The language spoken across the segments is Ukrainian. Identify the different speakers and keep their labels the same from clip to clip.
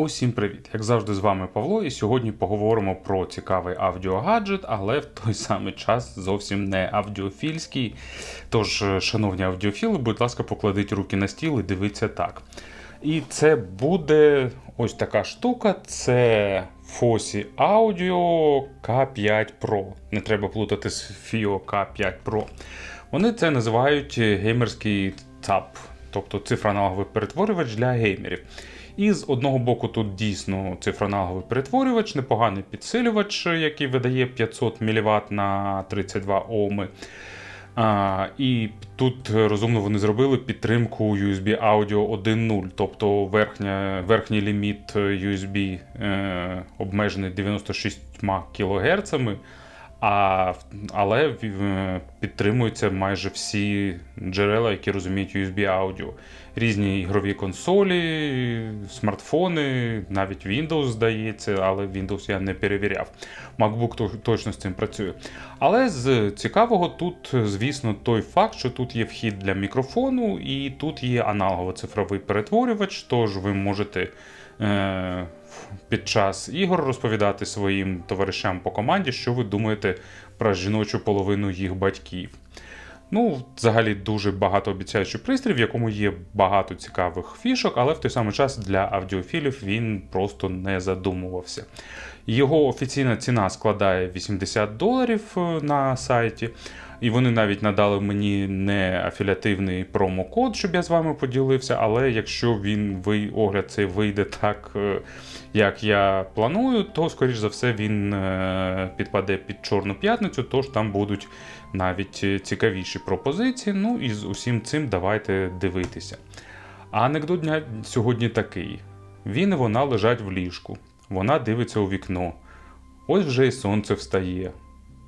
Speaker 1: Усім привіт! Як завжди, з вами Павло, і сьогодні поговоримо про цікавий аудіогаджет, але в той самий час зовсім не аудіофільський. Тож, е, шановні аудіофіли, будь ласка, покладіть руки на стіл і дивіться так. І це буде ось така штука: це Fosi Audio K5 Pro. Не треба плутати з FIO K5 Pro. Вони це називають геймерський ЦАП, тобто цифроаналоговий перетворювач для геймерів. І з одного боку, тут дійсно цифроаналоговий перетворювач, непоганий підсилювач, який видає 500 мВт на 32 Оми. А, І тут розумно вони зробили підтримку USB Audio 1.0, тобто верхня, верхній ліміт USB е, обмежений 96 кГц, а, але е, підтримуються майже всі джерела, які розуміють USB Audio. Різні ігрові консолі, смартфони, навіть Windows здається, але Windows я не перевіряв. MacBook точно з цим працює. Але з цікавого тут, звісно, той факт, що тут є вхід для мікрофону, і тут є аналогово-цифровий перетворювач, тож ви можете. Е- під час ігор розповідати своїм товаришам по команді, що ви думаєте про жіночу половину їх батьків. Ну, взагалі дуже багатообіцяючий пристрій, в якому є багато цікавих фішок, але в той самий час для аудіофілів він просто не задумувався. Його офіційна ціна складає 80 доларів е, на сайті. І вони навіть надали мені не афілятивний промокод, щоб я з вами поділився. Але якщо він огляд цей вийде так, е, як я планую, то, скоріш за все, він е, підпаде під Чорну п'ятницю, тож там будуть навіть е, цікавіші пропозиції. Ну і з усім цим давайте дивитися. А анекдот дня сьогодні такий: він і вона лежать в ліжку, вона дивиться у вікно. Ось вже і сонце встає.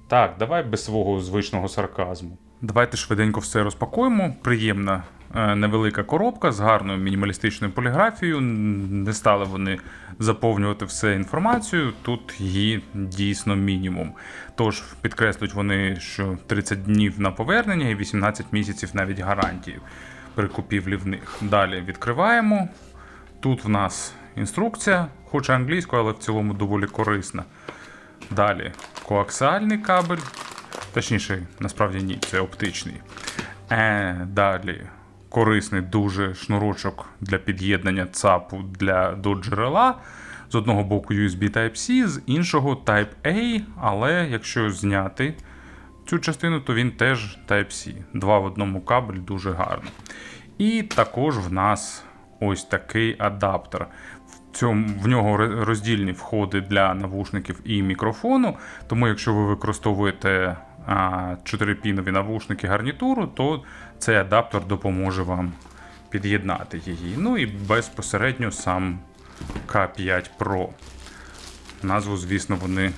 Speaker 1: Так, давай без свого звичного сарказму. Давайте швиденько все розпакуємо. Приємна невелика коробка з гарною мінімалістичною поліграфією. Не стали вони заповнювати все інформацією. Тут її дійсно мінімум. Тож підкреслюють вони, що 30 днів на повернення і 18 місяців навіть гарантії при купівлі в них. Далі відкриваємо. Тут в нас інструкція, хоч англійською, але в цілому доволі корисна. Далі коаксіальний кабель. Точніше, насправді ні, це оптичний. Е, далі корисний дуже шнурочок для під'єднання ЦАПу для, до джерела. З одного боку USB Type-C, з іншого Type-A, але якщо зняти цю частину, то він теж Type-C. Два в одному кабель дуже гарно. І також в нас ось такий адаптер. В, цьому, в нього роздільні входи для навушників і мікрофону. Тому, якщо ви використовуєте 4-пінові навушники гарнітуру, то цей адаптер допоможе вам під'єднати її. Ну і безпосередньо сам K5 Pro. Назву, звісно, вони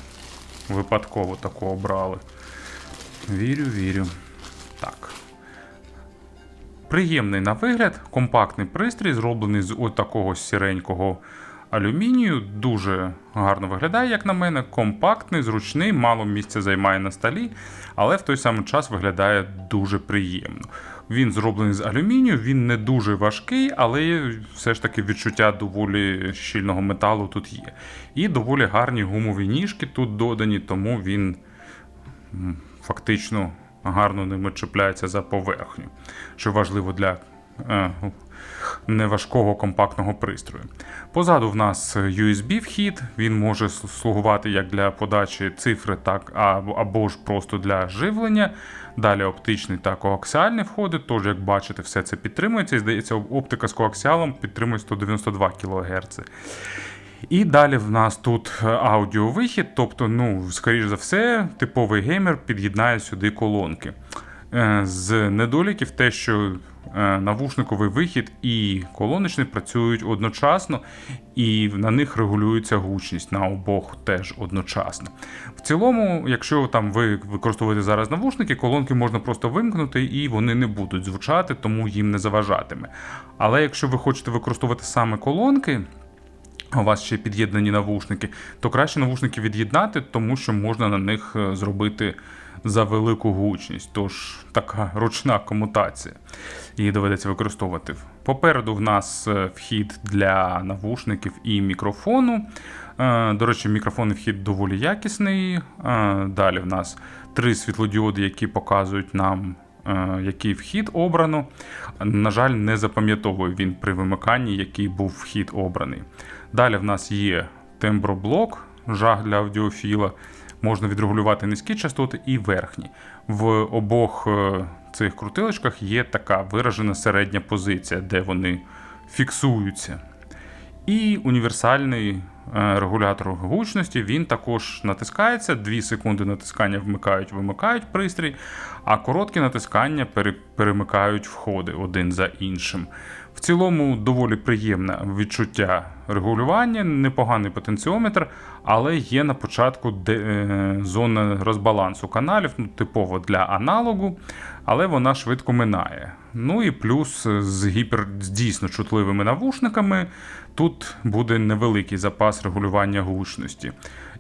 Speaker 1: випадково таку обрали. Вірю, вірю. Так. Приємний на вигляд, компактний пристрій, зроблений з ось такого сіренького алюмінію. Дуже гарно виглядає, як на мене. Компактний, зручний, мало місця займає на столі, але в той самий час виглядає дуже приємно. Він зроблений з алюмінію, він не дуже важкий, але все ж таки відчуття доволі щільного металу тут є. І доволі гарні гумові ніжки тут додані, тому він фактично гарно ними чіпляється за поверхню, що важливо для е, неважкого компактного пристрою. Позаду в нас USB вхід, він може слугувати як для подачі цифри, так або, або ж просто для живлення. Далі оптичний та коаксіальний входи, тож, як бачите, все це підтримується. І здається, оптика з коаксіалом підтримує 192 кГц. І далі в нас тут е, аудіовихід, тобто, ну, скоріш за все, типовий геймер під'єднає сюди колонки. Е, З недоліків те, що е, навушниковий вихід і колоночний працюють одночасно, і на них регулюється гучність на обох теж одночасно. В цілому, якщо там ви використовуєте зараз навушники, колонки можна просто вимкнути і вони не будуть звучати, тому їм не заважатиме. Але якщо ви хочете використовувати саме колонки, у вас ще під'єднані навушники, то краще навушники від'єднати, тому що можна на них е, зробити за велику гучність. Тож така ручна комутація. Її доведеться використовувати Попереду в нас е, вхід для навушників і мікрофону. Е, До речі, мікрофонний вхід доволі якісний. Е, Далі в нас три світлодіоди, які показують нам, який вхід обрано. На жаль, не запам'ятовую він при вимиканні, який був вхід обраний. Далі в нас є темброблок, жах для аудіофіла. Можна відрегулювати низькі частоти і верхні. В обох е, цих крутилочках є така виражена середня позиція, де вони фіксуються. І універсальний е, регулятор гучності він також натискається. 2 секунди натискання вмикають, вимикають пристрій, а короткі натискання перемикають входи один за іншим. В цілому доволі приємне відчуття регулювання, непоганий потенціометр, але є на початку де, е, зона розбалансу каналів, ну, типово для аналогу, але вона швидко минає. Ну і плюс з гіпер дійсно чутливими навушниками тут буде невеликий запас регулювання гучності.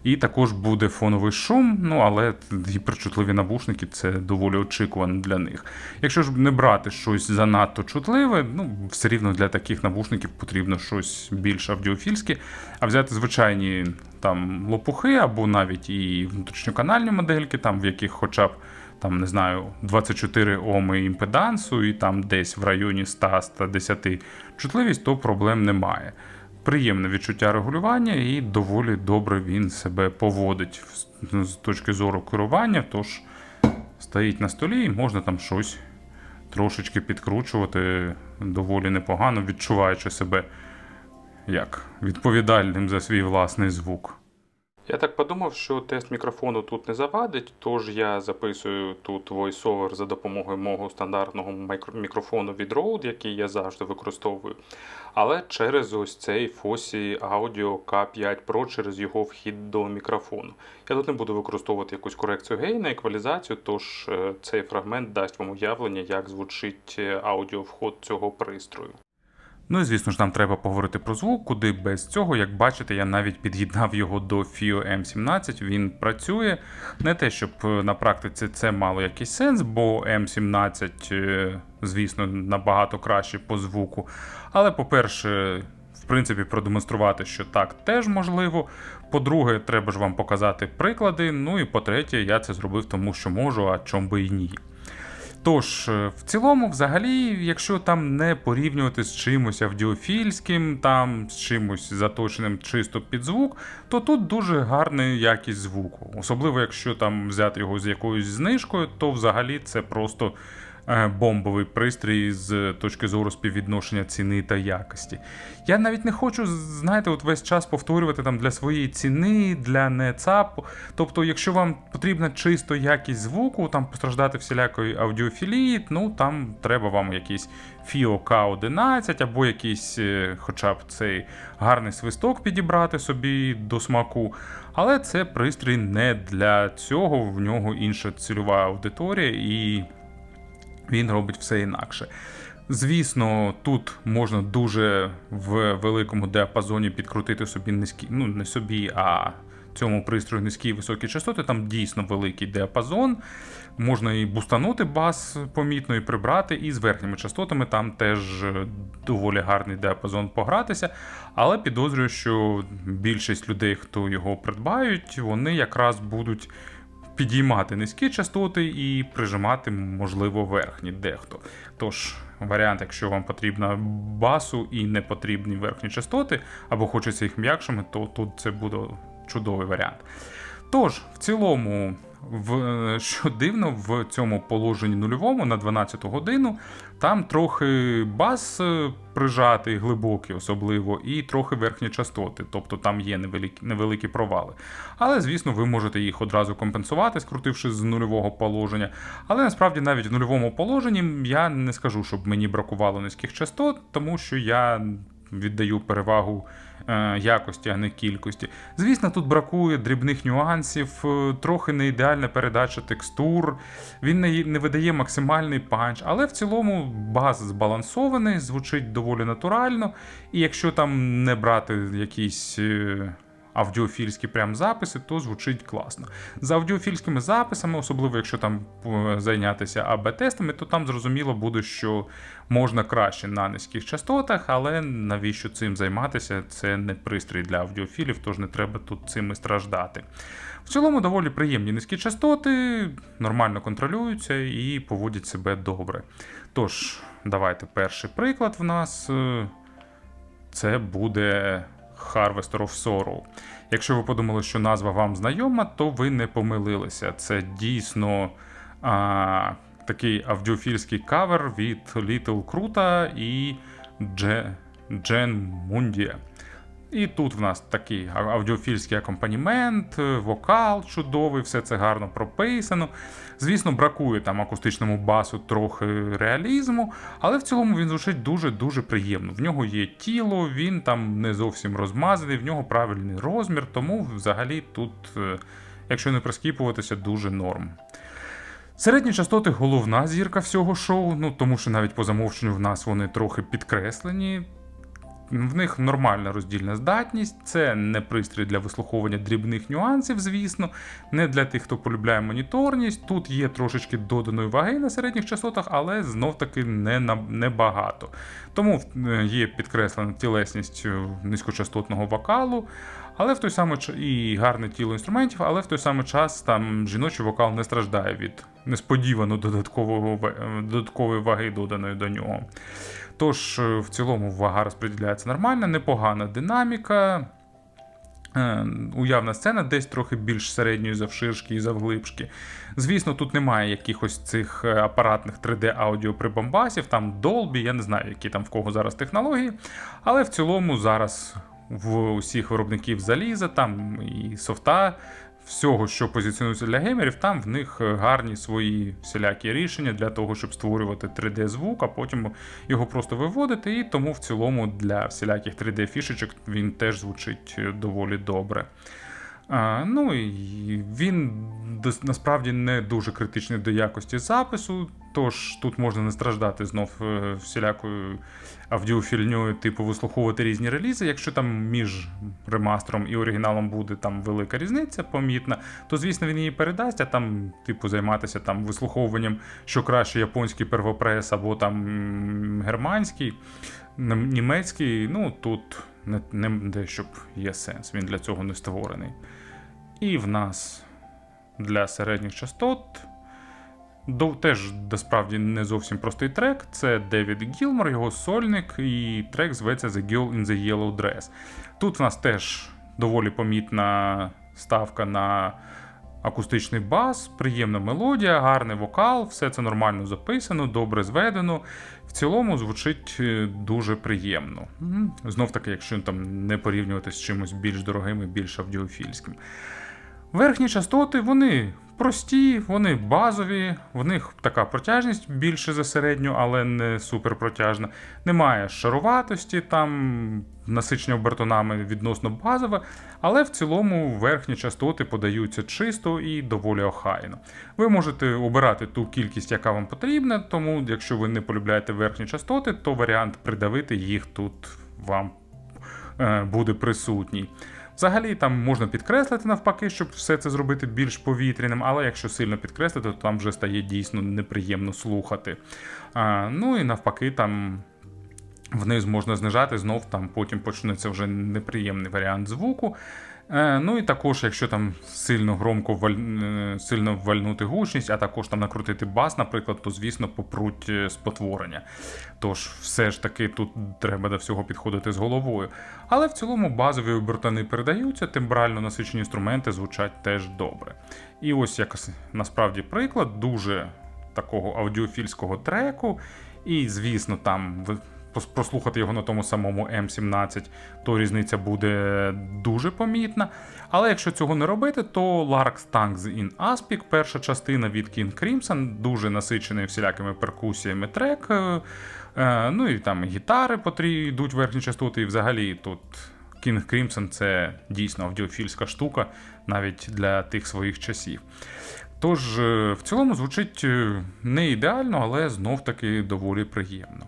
Speaker 1: І також буде фоновий шум, ну але гіперчутливі навушники це доволі очікувано для них. Якщо ж не брати щось занадто чутливе, ну все рівно для таких навушників потрібно щось більш аудіофільське, а взяти звичайні там лопухи або навіть і внутрішньоканальні модельки, там в яких хоча б там не знаю 24 оми імпедансу, і там десь в районі 100-110 чутливість, то проблем немає. Приємне відчуття регулювання і доволі добре він себе поводить з- з точки зору керування. Тож стоїть на столі і можна там щось трошечки підкручувати доволі непогано, відчуваючи себе як відповідальним за свій власний звук. Я так подумав, що тест мікрофону тут не завадить, тож я записую тут voiceover за допомогою мого стандартного мікро- мікрофону від Rode, який я завжди використовую. Але через ось цей Fosi Audio K5 Pro, через його вхід до мікрофону. Я тут не буду використовувати якусь корекцію гейна, еквалізацію, тож е, цей фрагмент дасть вам уявлення, як звучить е, аудіовход цього пристрою. Ну і звісно ж, нам треба поговорити про звук, куди без цього, як бачите, я навіть під'єднав його до FIO M17. Він працює. Не те, щоб е, на практиці це мало якийсь сенс, бо M17, е, звісно, набагато краще по звуку. Але, по-перше, в принципі, продемонструвати, що так теж можливо. По-друге, треба ж вам показати приклади. Ну і по-третє, я це зробив тому, що можу, а чом би і ні. Тож, е, в цілому, взагалі, якщо там не порівнювати з чимось авдіофільським, там з чимось заточеним чисто під звук, то тут дуже гарна якість звуку. Особливо, якщо там взяти його з якоюсь знижкою, то взагалі це просто бомбовий пристрій з точки зору співвідношення ціни та якості. Я навіть не хочу, знаєте, от весь час повторювати там для своєї ціни, для НЕЦАПу. Тобто, якщо вам потрібна чисто якість звуку, там постраждати всілякої аудіофілії, ну там треба вам якийсь FIO K11 або якийсь, е, хоча б цей гарний свисток підібрати собі до смаку. Але це пристрій не для цього, в нього інша цільова аудиторія, і він робить все інакше. Звісно, тут можна дуже в великому діапазоні підкрутити собі низькі, ну не собі, а цьому пристрою низькі і високі частоти. Там дійсно великий діапазон. Можна і бустанути бас помітно, і прибрати, і з верхніми частотами там теж доволі гарний діапазон погратися. Але підозрюю, що більшість людей, хто його придбають, вони якраз будуть підіймати низькі частоти і прижимати, можливо, верхні дехто. Тож, варіант, якщо вам потрібна басу і не потрібні верхні частоти, або хочеться їх м'якшими, то тут це буде чудовий варіант. Тож, в цілому, в, що дивно, в цьому положенні нульовому на 12 годину там трохи бас е, прижатий, глибокий, особливо, і трохи верхні частоти, тобто там є невеликі, невеликі провали. Але, звісно, ви можете їх одразу компенсувати, скрутивши з нульового положення. Але насправді навіть в нульовому положенні я не скажу, щоб мені бракувало низьких частот, тому що я віддаю перевагу якості, а не кількості. Звісно, тут бракує дрібних нюансів, е, трохи не ідеальна передача текстур, він не, не видає максимальний панч, але в цілому баз збалансований, звучить доволі натурально. І якщо там не брати якісь. Аудіофільські прям записи, то звучить класно. З аудіофільськими записами, особливо якщо там е, зайнятися АБ-тестами, то там зрозуміло буде, що можна краще на низьких частотах, але навіщо цим займатися? Це не пристрій для аудіофілів, тож не треба тут цим і страждати. В цілому доволі приємні низькі частоти, нормально контролюються і поводять себе добре. Тож, давайте перший приклад в нас. е, Це буде Harvester of Sorrow. Якщо ви подумали, що назва вам знайома, то ви не помилилися. Це дійсно а, такий авдіофільський кавер від Little Крута і Джен Мундія. І тут в нас такий аудіофільський акомпанімент, е, вокал чудовий, все це гарно прописано. Звісно, бракує там акустичному басу трохи реалізму, але в цілому він звучить дуже-дуже приємно. В нього є тіло, він там не зовсім розмазаний, в нього правильний розмір, тому взагалі тут, е, якщо не прискіпуватися, дуже норм. Середні частоти головна зірка всього шоу, ну тому що навіть по замовченню в нас вони трохи підкреслені. В них нормальна роздільна здатність, це не пристрій для вислуховування дрібних нюансів, звісно, не для тих, хто полюбляє моніторність. Тут є трошечки доданої ваги на середніх частотах, але знов-таки не, на, не. Тому е, є підкреслена тілесність е, низькочастотного вокалу, але в той самий час і гарне тіло інструментів, але в той самий час там жіночий вокал не страждає від несподівано е, додаткової ваги, доданої до нього. Тож, е, в цілому, вага розподіляється нормально, непогана динаміка. Е, Уявна сцена десь трохи більш середньої завширшки і завглибшки. Звісно, тут немає якихось цих е, апаратних 3D-аудіо прибамбасів, там Dolby, я не знаю, які там в кого зараз технології. Але в цілому зараз в усіх виробників заліза, там і софта, всього, що позиціонується для геймерів, там в них е, гарні свої всілякі рішення для того, щоб створювати 3D-звук, а потім його просто виводити. І тому в цілому для всіляких 3D-фішечок він теж звучить е, доволі добре. А, ну і він насправді не дуже критичний до якості запису, тож тут можна не страждати знов е, всілякою аудіофільньою, типу вислуховувати різні релізи. Якщо там між ремастером і оригіналом буде там велика різниця помітна, то звісно він її передасть, а там, типу, займатися там вислуховуванням, що краще японський первопрес або там германський, німецький. Ну тут не, не де щоб є сенс, він для цього не створений. І в нас для середніх частот. Теж насправді не зовсім простий трек. Це Девід Гілмор, його сольник, і трек зветься The Girl in the Yellow Dress. Тут в нас теж доволі помітна ставка на акустичний бас, приємна мелодія, гарний вокал, все це нормально записано, добре зведено. В цілому звучить е, дуже приємно. Знов таки, якщо там не порівнювати з чимось більш дорогим і більш аудіофільським. Верхні частоти вони прості, вони базові, в них така протяжність більше за середню, але не суперпротяжна. Немає шаруватості, там насичення обертонами відносно базове, але в цілому верхні частоти подаються чисто і доволі охайно. Ви можете обирати ту кількість, яка вам потрібна, тому якщо ви не полюбляєте верхні частоти, то варіант придавити їх тут вам е, буде присутній. Взагалі там можна підкреслити навпаки, щоб все це зробити більш повітряним, але якщо сильно підкреслити, то там вже стає дійсно неприємно слухати. А, ну і навпаки, там вниз можна знижати, знов там потім почнеться вже неприємний варіант звуку. Е, ну і також, якщо там сильно громко валь... е, сильно вальнути гучність, а також там накрутити бас, наприклад, то звісно попруть е, спотворення. Тож все ж таки тут треба до всього підходити з головою. Але в цілому базові обертани передаються, тембрально насичені інструменти звучать теж добре. І ось якось насправді приклад дуже такого аудіофільського треку. І, звісно, там прослухати його на тому самому М17, то різниця буде дуже помітна. Але якщо цього не робити, то Lark Tanks in Aspic, перша частина від King Crimson, дуже насичений всілякими перкусіями трек. е, е, Ну і там гітари, потрі йдуть верхні частоти, і взагалі тут. King Crimson це дійсно аудіофільська штука навіть для тих своїх часів. Тож, е, в цілому звучить не ідеально, але знов-таки доволі приємно.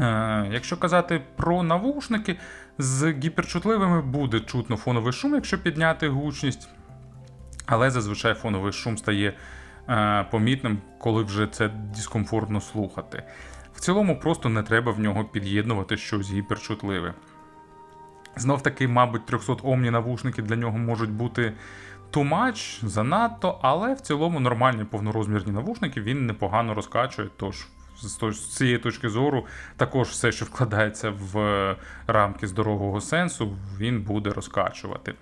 Speaker 1: Е, Якщо казати про навушники, З гіперчутливими буде чутно фоновий шум, якщо підняти гучність, але зазвичай фоновий шум стає е, помітним, коли вже це дискомфортно слухати. В цілому просто не треба в нього під'єднувати щось гіперчутливе. Знов таки, мабуть, 300 омні навушники для нього можуть бути much, занадто, але в цілому нормальні повнорозмірні навушники він непогано розкачує. Тож з цієї точки зору, також все, що вкладається в рамки здорового сенсу, він буде розкачувати.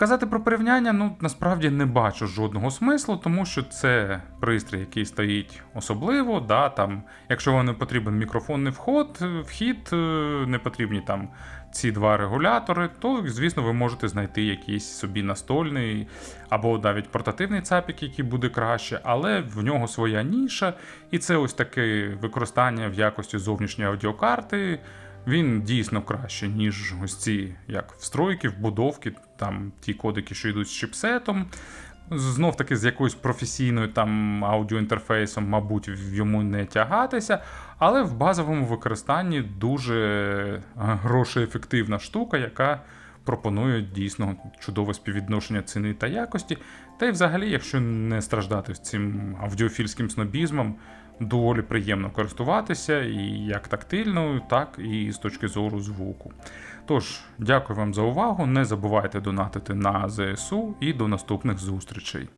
Speaker 1: Казати про порівняння, ну насправді не бачу жодного смислу, тому що це пристрій, який стоїть особливо. Да, там, якщо вам не потрібен мікрофонний вход, е, вхід, е, не потрібні там ці два регулятори, то, звісно, ви можете знайти якийсь собі настольний або навіть портативний цапік, який буде краще, але в нього своя ніша, і це ось таке використання в якості зовнішньої аудіокарти. Він дійсно краще, ніж ось ці як встройки, вбудовки, там ті кодики, що йдуть з чіпсетом. Знов таки з якоюсь професійною там аудіоінтерфейсом, мабуть, йому не тягатися, але в базовому використанні дуже е, грошеефективна штука, яка пропонує дійсно чудове співвідношення ціни та якості. Та й взагалі, якщо не страждати цим аудіофільським снобізмом, доволі приємно користуватися і як тактильною, так і з точки зору звуку. Тож, дякую вам за увагу. Не забувайте донатити на ЗСУ і до наступних зустрічей.